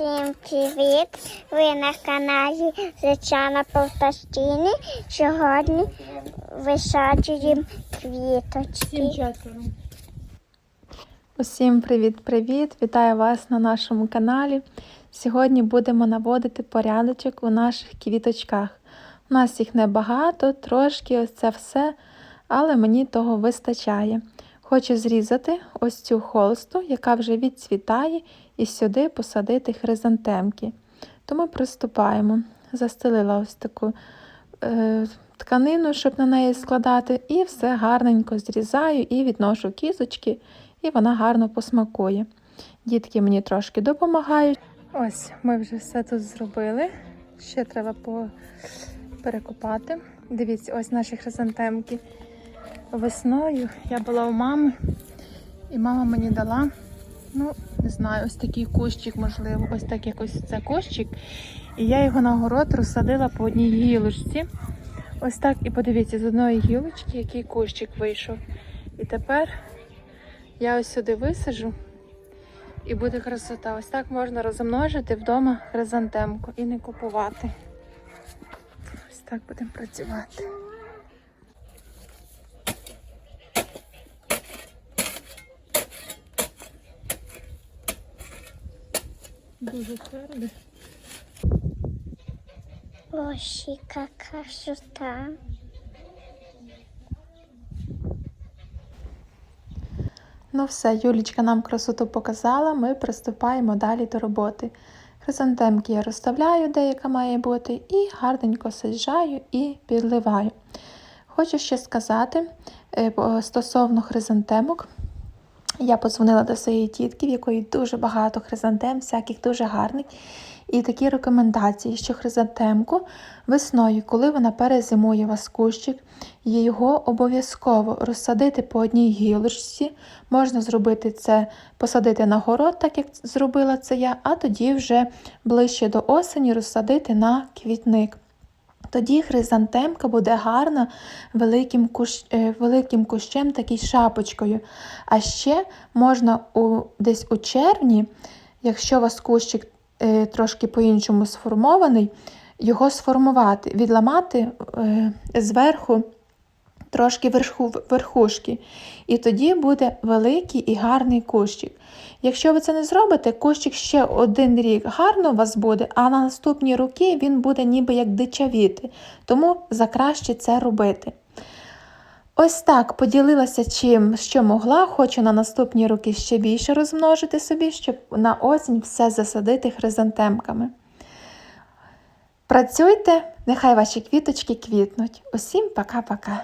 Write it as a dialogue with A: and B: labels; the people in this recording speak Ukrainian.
A: Усім привіт! Ви на каналі Зичана Повтостіни. Сьогодні висаджуємо квіточки.
B: Усім привіт-привіт! Вітаю вас на нашому каналі. Сьогодні будемо наводити порядочок у наших квіточках. У нас їх небагато, трошки ось це все, але мені того вистачає. Хочу зрізати ось цю холсту, яка вже відцвітає, і сюди посадити хризантемки. Тому приступаємо. Застелила ось таку е, тканину, щоб на неї складати, і все гарненько зрізаю і відношу кізочки, і вона гарно посмакує. Дітки мені трошки допомагають. Ось ми вже все тут зробили. Ще треба по... перекопати. Дивіться, ось наші хризантемки. Весною я була у мами, і мама мені дала, ну, не знаю, ось такий кущик, можливо, ось так якось це кущик. І я його на город розсадила по одній гілочці. Ось так, і подивіться, з одної гілочки, який кущик вийшов. І тепер я ось сюди висаджу і буде красота. Ось так можна розмножити вдома хризантемку і не купувати. Ось так будемо працювати. Дуже тверде.
A: Ось яка красота.
B: Ну все, Юлічка нам красоту показала, ми приступаємо далі до роботи. Хризантемки я розставляю, де яка має бути, і гарненько саджаю і підливаю. Хочу ще сказати е, стосовно хризантемок. Я подзвонила до своєї тітки, в якої дуже багато хризантем, всяких дуже гарних. І такі рекомендації, що хризантемку весною, коли вона перезимує вас кущик, його обов'язково розсадити по одній гілочці. Можна зробити це, посадити на город, так як зробила це я, а тоді вже ближче до осені розсадити на квітник. Тоді хризантемка буде гарна великим, кущ, е, великим кущем, такий шапочкою. А ще можна у, десь у червні, якщо у вас кущик е, трошки по-іншому сформований, його сформувати, відламати е, зверху трошки верху, верхушки. І тоді буде великий і гарний кущик. Якщо ви це не зробите, кущик ще один рік гарно у вас буде, а на наступні роки він буде ніби як дичавіти. Тому закраще це робити. Ось так поділилася чим, що могла. Хочу на наступні роки ще більше розмножити собі, щоб на осінь все засадити хризантемками. Працюйте, нехай ваші квіточки квітнуть. Усім пока-пока.